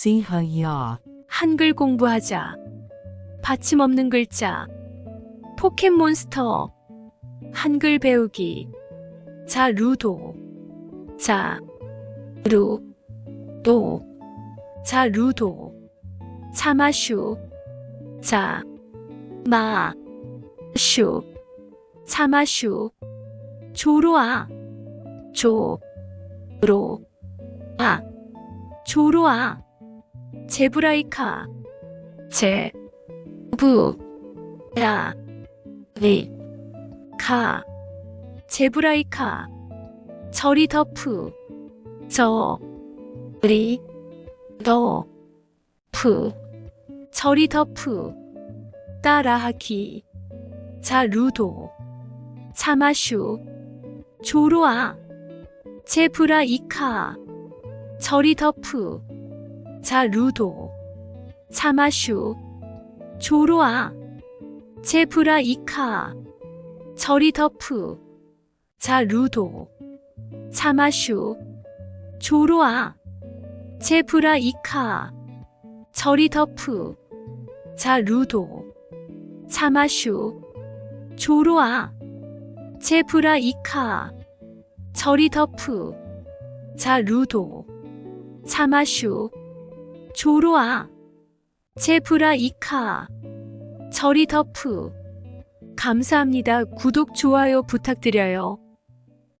시하야. 한글 공부하자. 받침 없는 글자. 포켓몬스터. 한글 배우기. 자, 루도. 자, 루, 도. 자, 루도. 차마슈. 자, 마, 슈. 차마슈. 조로아. 조, 로, 아. 조로아. 제브라이카. 제, 부, 라, 리, 카, 제브라이카, 저리 덮프, 저, 리, 더, 프, 저리 덮프, 따라하기, 자, 루도, 차마슈, 조로아, 제브라이카, 저리 덮프, 자, 루도, 차마슈, 조로아, 제브라 이카, 저리 덮프, 자, 루도, 차마슈, 조로아, 제브라 이카, 저리 덮프, 자, 루도, 차마슈, 조로아, 제브라 이카, 저리 덮프, 자, 루도, 차마슈, 조로아, 제브라 이카, 저리 덮프. 감사합니다. 구독, 좋아요 부탁드려요.